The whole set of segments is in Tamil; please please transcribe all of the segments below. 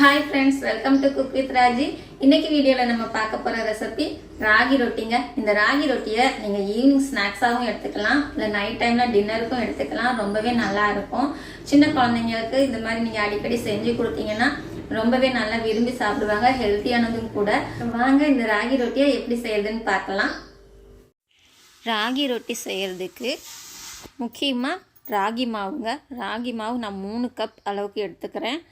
Hi friends welcome to cook with Raji இன்னைக்கு வீடியோவில் நம்ம பார்க்க போகிற ரெசிபி ராகி ரொட்டிங்க. இந்த ராகி ரொட்டியை நீங்கள் ஈவினிங் ஸ்நாக்ஸாகவும் எடுத்துக்கலாம். இல்லை நைட் டைமில் டின்னருக்கும் எடுத்துக்கலாம். ரொம்பவே நல்லா இருக்கும். சின்ன குழந்தைங்களுக்கு இந்த மாதிரி நீங்கள் அடிக்கடி செஞ்சு கொடுத்தீங்கன்னா ரொம்பவே நல்லா விரும்பி சாப்பிடுவாங்க. ஹெல்த்தியானதும் கூட. வாங்க இந்த ராகி ரொட்டியை எப்படி செய்யறதுன்னு பார்க்கலாம். ராகி ரொட்டி செய்கிறதுக்கு முக்கியமாக ராகி மாவுங்க. ராகி மாவு நான் மூணு கப் அளவுக்கு எடுத்துக்கிறேன்.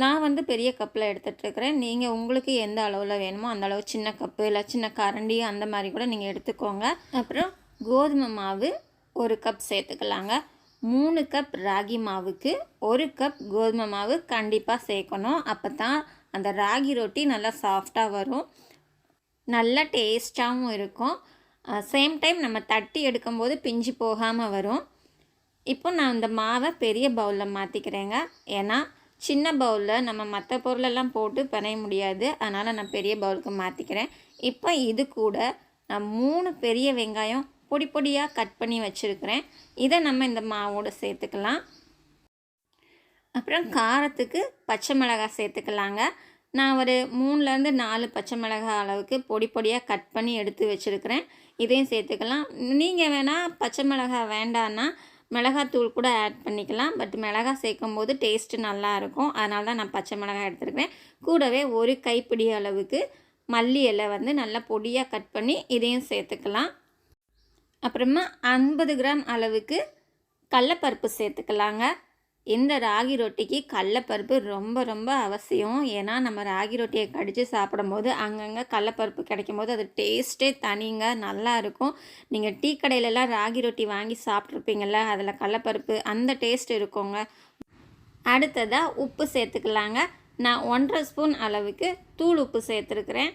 நான் வந்து பெரிய கப்பில் எடுத்துகிட்ருக்கிறேன் நீங்கள் உங்களுக்கு எந்த அளவில் வேணுமோ அந்த அளவு சின்ன கப்பு இல்லை சின்ன கரண்டி அந்த மாதிரி கூட நீங்கள் எடுத்துக்கோங்க. அப்புறம் கோதுமை மாவு ஒரு கப் சேர்த்துக்கலாங்க. மூணு கப் ராகி மாவுக்கு ஒரு கப் கோதுமை மாவு கண்டிப்பாக சேர்க்கணும். அப்போ தான் அந்த ராகி ரொட்டி நல்லா சாஃப்டாக வரும். நல்லா டேஸ்ட்டாகவும் இருக்கும். சேம் டைம் நம்ம தட்டி எடுக்கும்போது பிஞ்சு போகாமல் வரும். இப்போ நான் இந்த மாவை பெரிய பவுலில் மாற்றிக்கிறேங்க ஏன்னா சின்ன பவுலில் நம்ம மற்ற பொருளெல்லாம் போட்டு பிணைய முடியாது. அதனால் நான் பெரிய பவுலுக்கு மாற்றிக்கிறேன் இப்போ இது கூட நான் மூணு பெரிய வெங்காயம் பொடி பொடியாக கட் பண்ணி வச்சுருக்கிறேன். இதை நம்ம இந்த மாவோடு சேர்த்துக்கலாம். அப்புறம் காரத்துக்கு பச்சை மிளகாய் சேர்த்துக்கலாங்க. நான் ஒரு மூணுலேருந்து நாலு பச்சை மிளகாய் அளவுக்கு பொடி பொடியாக கட் பண்ணி எடுத்து வச்சுருக்கிறேன். இதையும் சேர்த்துக்கலாம். நீங்கள் வேணால் பச்சை மிளகாய் வேண்டான்னா மிளகாத்தூள் கூட ஆட் பண்ணிக்கலாம். பட் மிளகாய் சேர்க்கும் போது டேஸ்ட்டு நல்லாயிருக்கும். அதனால தான் நான் பச்சை மிளகாய் எடுத்துருக்கிறேன். கூடவே ஒரு கைப்பிடி அளவுக்கு மல்லி இலை வந்து நல்லா பொடியாக கட் பண்ணி இதையும் சேர்த்துக்கலாம். அப்புறமா ஐம்பது கிராம் அளவுக்கு கடலப்பருப்பு சேர்த்துக்கலாங்க. இந்த ராகி ரொட்டிக்கு கடலப்பருப்பு ரொம்ப ரொம்ப அவசியம். ஏன்னா நம்ம ராகி ரொட்டியை கடித்து சாப்பிடும்போது அங்கங்கே கடலப்பருப்பு கிடைக்கும் போது அது டேஸ்ட்டே தனிங்க நல்லா இருக்கும். நீங்கள் டீ கடையிலலாம் ராகி ரொட்டி வாங்கி சாப்பிட்ருப்பீங்கள அதில் கடலப்பருப்பு அந்த டேஸ்ட் இருக்குங்க. அடுத்ததாக உப்பு சேர்த்துக்கலாங்க. நான் ஒன்றரை ஸ்பூன் அளவுக்கு தூள் உப்பு சேர்த்துருக்குறேன்.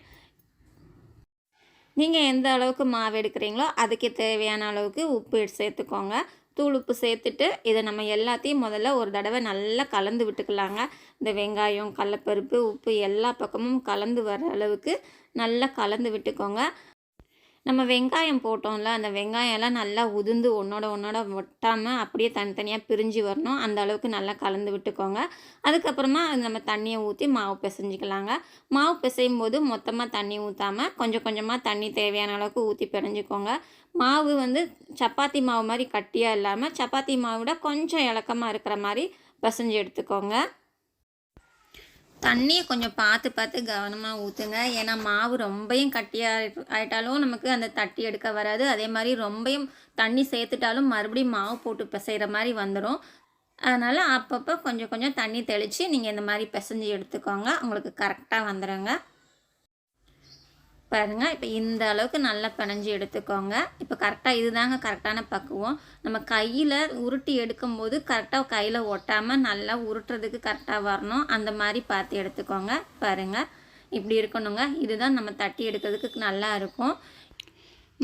நீங்கள் எந்த அளவுக்கு மாவு எடுக்கிறீங்களோ அதுக்கு தேவையான அளவுக்கு உப்பு சேர்த்துக்கோங்க. தூள் உப்பு சேர்த்துட்டு இதை நம்ம எல்லாத்தையும் முதல்ல ஒரு தடவை நல்லா கலந்து விட்டுக்கலாங்க. இந்த வெங்காயம் கடலப்பருப்பு உப்பு எல்லா பக்கமும் கலந்து வர அளவுக்கு நல்லா கலந்து விட்டுக்கோங்க. நம்ம வெங்காயம் போட்டோம்ல அந்த வெங்காயம்லாம் நல்லா உதிர்ந்து ஒன்றோட ஒன்றோட ஒட்டாமல் அப்படியே தனித்தனியாக பிரிஞ்சு வரணும். அந்த அளவுக்கு நல்லா கலந்து விட்டுக்கோங்க. அதுக்கப்புறமா அது நம்ம தண்ணியை ஊற்றி மாவு பிசைஞ்சிக்கலாங்க. மாவு பிசையும் போது மொத்தமாக தண்ணி ஊற்றாமல் கொஞ்சம் கொஞ்சமாக தண்ணி தேவையான அளவுக்கு ஊற்றி பிணைஞ்சிக்கோங்க மாவு வந்து சப்பாத்தி மாவு மாதிரி கட்டியாக இல்லாமல் சப்பாத்தி மாவோட கொஞ்சம் இலக்கமாக இருக்கிற மாதிரி பிசைஞ்சு எடுத்துக்கோங்க. தண்ணியை கொஞ்சம் பார்த்து பார்த்து கவனமாக ஊற்றுங்க ஏன்னா மாவு ரொம்பையும் கட்டியாக ஆயிட்டாலும் நமக்கு அந்த தட்டி எடுக்க வராது. அதே மாதிரி ரொம்பையும் தண்ணி சேர்த்துட்டாலும் மறுபடியும் மாவு போட்டு பிசைகிற மாதிரி வந்துடும் அதனால் அப்பப்போ கொஞ்சம் கொஞ்சம் தண்ணி தெளித்து நீங்கள் இந்த மாதிரி பிசைஞ்சு எடுத்துக்கோங்க. உங்களுக்கு கரெக்டாக வந்துடுங்க பாருங்கள் இப்போ இந்த அளவுக்கு நல்லா பிணைஞ்சு எடுத்துக்கோங்க. இப்போ கரெக்டாக இதுதாங்க கரெக்டான பக்குவம். நம்ம கையில் உருட்டி எடுக்கும்போது கரெக்டாக கையில் ஒட்டாமல் நல்லா உருட்டுறதுக்கு கரெக்டாக வரணும். அந்த மாதிரி பார்த்து எடுத்துக்கோங்க. பாருங்கள் இப்படி இருக்கணுங்க. இதுதான் நம்ம தட்டி எடுக்கிறதுக்கு நல்லா இருக்கும்.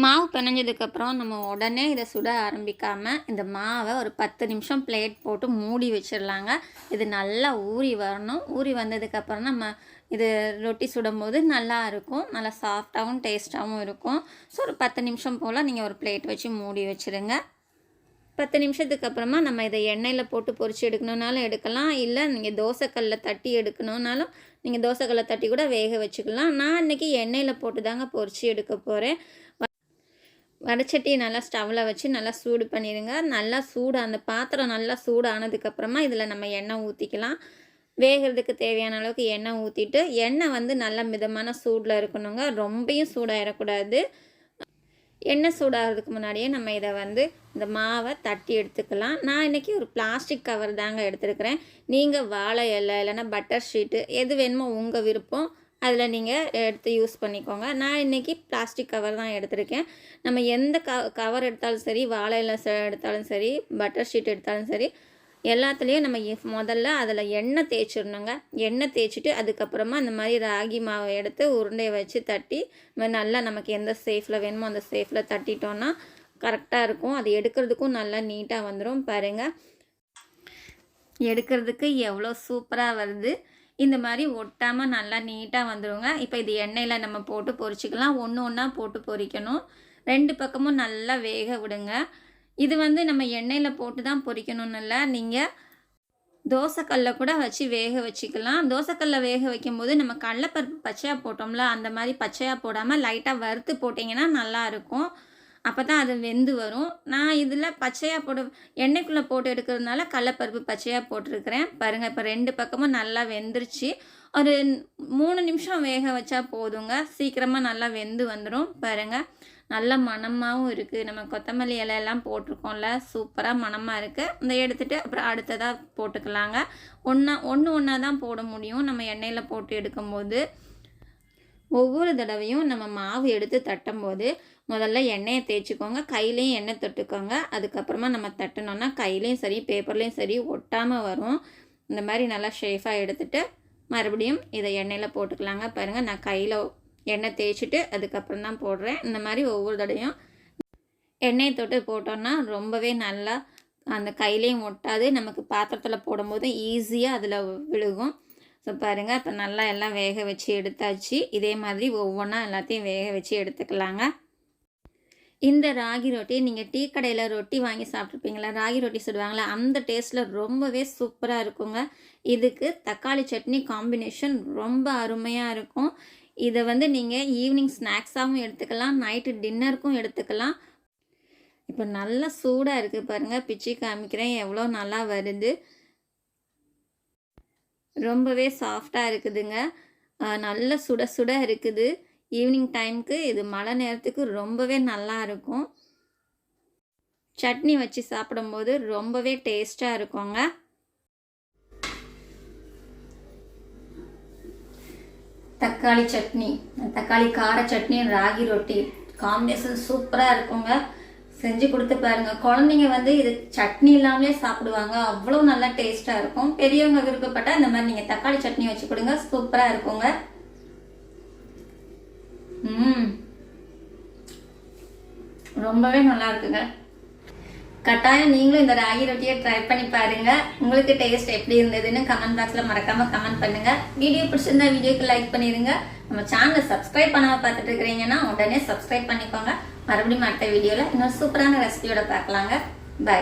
மாவு பிணைஞ்சதுக்கப்புறம் நம்ம உடனே இதை சுட ஆரம்பிக்காமல் இந்த மாவை ஒரு பத்து நிமிஷம் பிளேட் போட்டு மூடி வச்சிடலாங்க. இது நல்லா ஊறி வரணும். ஊறி வந்ததுக்கப்புறம் நம்ம இது ரொட்டி சுடும்போது நல்லா இருக்கும் நல்லா சாஃப்டாகவும் டேஸ்ட்டாகவும் இருக்கும். ஸோ ஒரு பத்து நிமிஷம் போல் நீங்கள் ஒரு பிளேட் வச்சு மூடி வச்சுருங்க. பத்து நிமிஷத்துக்கு அப்புறமா நம்ம இதை எண்ணெயில் போட்டு பொறிச்சு எடுக்கணுன்னாலும் எடுக்கலாம். இல்லை நீங்கள் தோசைக்கல்லில் தட்டி எடுக்கணுன்னாலும் நீங்கள் தோசைக்கல்லை தட்டி கூட வேக வச்சுக்கலாம். நான் இன்றைக்கி எண்ணெயில் போட்டு தாங்க பொறிச்சு எடுக்க போகிறேன் வடச்சட்டியை நல்லா ஸ்டவ்வில் வச்சு நல்லா சூடு பண்ணிடுங்க. நல்லா சூடு அந்த பாத்திரம் நல்லா சூடானதுக்கப்புறமா இதில் நம்ம எண்ணெய் ஊற்றிக்கலாம் வேகிறதுக்கு தேவையான அளவுக்கு எண்ணெய் ஊற்றிட்டு எண்ணெய் வந்து நல்ல மிதமான சூடில் இருக்கணுங்க. ரொம்பையும் சூடாகிடக்கூடாது எண்ணெய் சூடாகிறதுக்கு முன்னாடியே நம்ம இதை வந்து இந்த மாவை தட்டி எடுத்துக்கலாம். நான் இன்றைக்கி ஒரு பிளாஸ்டிக் கவர் தாங்க எடுத்துருக்கிறேன். நீங்கள் வாழை இலை இல்லைன்னா பட்டர் ஷீட்டு எது வேணுமோ உங்கள் விருப்பம் அதில் நீங்கள் எடுத்து யூஸ் பண்ணிக்கோங்க. நான் இன்றைக்கி பிளாஸ்டிக் கவர் தான் எடுத்திருக்கேன். நம்ம எந்த க கவர் எடுத்தாலும் சரி வாழை இலை எடுத்தாலும் சரி பட்டர் ஷீட் எடுத்தாலும் சரி எல்லாத்துலேயும் நம்ம முதல்ல அதில் எண்ணெய் தேய்ச்சிடணுங்க. எண்ணெய் தேய்ச்சிட்டு அதுக்கப்புறமா அந்த மாதிரி ராகி மாவை எடுத்து உருண்டையை வச்சு தட்டி நல்லா நமக்கு எந்த சேஃபில் வேணுமோ அந்த சேஃபில் தட்டிட்டோன்னா கரெக்டாக இருக்கும். அது எடுக்கிறதுக்கும் நல்லா நீட்டாக வந்துடும் பாருங்கள் எடுக்கிறதுக்கு எவ்வளோ சூப்பராக வருது. இந்த மாதிரி ஒட்டாமல் நல்லா நீட்டாக வந்துடுங்க இப்போ இது எண்ணெயில் நம்ம போட்டு பொரிச்சிக்கலாம். ஒன்று ஒன்றா போட்டு பொரிக்கணும். ரெண்டு பக்கமும் நல்லா வேக விடுங்க. இது வந்து நம்ம எண்ணெயில் போட்டு தான் பொரிக்கணும்னு இல்லை நீங்கள் தோசைக்கல்ல கூட வச்சு வேக வச்சுக்கலாம். தோசைக்கல்ல வேக வைக்கும்போது நம்ம கடலப்பருப்பு பச்சையாக போட்டோம்ல அந்த மாதிரி பச்சையாக போடாமல் லைட்டாக வறுத்து போட்டிங்கன்னா நல்லாயிருக்கும் அப்போ தான் அது வெந்து வரும். நான் இதில் பச்சையாக போட எண்ணெய்க்குள்ளே போட்டு எடுக்கிறதுனால கடலப்பருப்பு பச்சையாக போட்டிருக்கிறேன். பாருங்கள் இப்போ ரெண்டு பக்கமும் நல்லா வெந்துருச்சு. ஒரு மூணு நிமிஷம் வேக வச்சா போதுங்க. சீக்கிரமாக நல்லா வெந்து வந்துடும் பாருங்கள் நல்ல மணமாகவும் இருக்குது நம்ம கொத்தமல்லி இலையெல்லாம் போட்டிருக்கோம்ல சூப்பராக மணமாக இருக்குது இந்த எடுத்துகிட்டு அப்புறம் அடுத்ததாக போட்டுக்கலாங்க. ஒன்றா ஒன்று ஒன்றா தான் போட முடியும். நம்ம எண்ணெயில் போட்டு எடுக்கும்போது ஒவ்வொரு தடவையும் நம்ம மாவு எடுத்து தட்டும்போது முதல்ல எண்ணெயை தேய்ச்சிக்கோங்க. கையிலையும் எண்ணெய் தொட்டுக்கோங்க. அதுக்கப்புறமா நம்ம தட்டினோன்னா கையிலையும் சரி பேப்பர்லேயும் சரி ஒட்டாமல் வரும். இந்த மாதிரி நல்லா ஷேஃபாக எடுத்துகிட்டு மறுபடியும் இதை எண்ணெயில் போட்டுக்கலாங்க. பாருங்கள் நான் கையில் எண்ணெய் தேய்ச்சிட்டு அதுக்கப்புறம் தான் போடுறேன். இந்த மாதிரி ஒவ்வொரு தடவையும் எண்ணெயை தொட்டு போட்டோன்னா ரொம்பவே நல்லா அந்த கையிலையும் ஒட்டாது. நமக்கு பாத்திரத்தில் போடும்போது ஈஸியாக அதில் விழுகும். ஸோ பாருங்கள் இப்போ நல்லா எல்லாம் வேக வச்சு எடுத்தாச்சு. இதே மாதிரி ஒவ்வொன்றா எல்லாத்தையும் வேக வச்சு எடுத்துக்கலாங்க. இந்த ராகி ரொட்டி நீங்கள் டீ கடையில் ரொட்டி வாங்கி சாப்பிட்ருப்பீங்களா ராகி ரொட்டி சுடுவாங்களா? அந்த டேஸ்ட்டில் ரொம்பவே சூப்பராக இருக்குங்க. இதுக்கு தக்காளி சட்னி காம்பினேஷன் ரொம்ப அருமையாக இருக்கும். இதை வந்து நீங்கள் ஈவினிங் ஸ்நாக்ஸாகவும் எடுத்துக்கலாம் நைட்டு டின்னருக்கும் எடுத்துக்கலாம். இப்போ நல்லா சூடாக இருக்குது பாருங்கள் பிச்சு காமிக்கிறேன் எவ்வளோ நல்லா வருது. ரொம்பவே சாஃப்டாக இருக்குதுங்க. நல்ல சுட சுட இருக்குது. ஈவினிங் டைமுக்கு இது மழை நேரத்துக்கு ரொம்பவே நல்லா இருக்கும். சட்னி வச்சு சாப்பிடும்போது ரொம்பவே டேஸ்ட்டாக இருக்குங்க. தக்காளி சட்னி. தக்காளி கார சட்னி ராகி ரொட்டி. காம்பினேஷன் சூப்பராக இருக்குங்க. செஞ்சு கொடுத்து பாருங்க. குழந்தைங்க வந்து இது சட்னி இல்லாமலே சாப்பிடுவாங்க. அவ்வளோ நல்லா டேஸ்ட்டாக இருக்கும். பெரியவங்க விருப்பப்பட்டால் இந்த மாதிரி நீங்கள் தக்காளி சட்னி வச்சு கொடுங்க. சூப்பராக இருக்குங்க. ம். ரொம்பவே நல்லா இருக்குங்க. கட்டாயம் நீங்களும் இந்த ராகி ரொட்டியை ட்ரை பண்ணி பாருங்க. உங்களுக்கு டேஸ்ட் எப்படி இருந்ததுன்னு கமெண்ட் பாக்ஸ்ல மறக்காம கமெண்ட் பண்ணுங்க. வீடியோ பிடிச்சிருந்தா வீடியோக்கு லைக் பண்ணிருங்க. நம்ம சேனலை சப்ஸ்கிரைப் பண்ணாம பார்த்துட்டு இருக்கிறீங்கன்னா உடனே சப்ஸ்கிரைப் பண்ணிக்கோங்க. மறுபடியும் அடுத்த வீடியோல இன்னொரு சூப்பரான ரெசிபியோட பார்க்கலாங்க. பை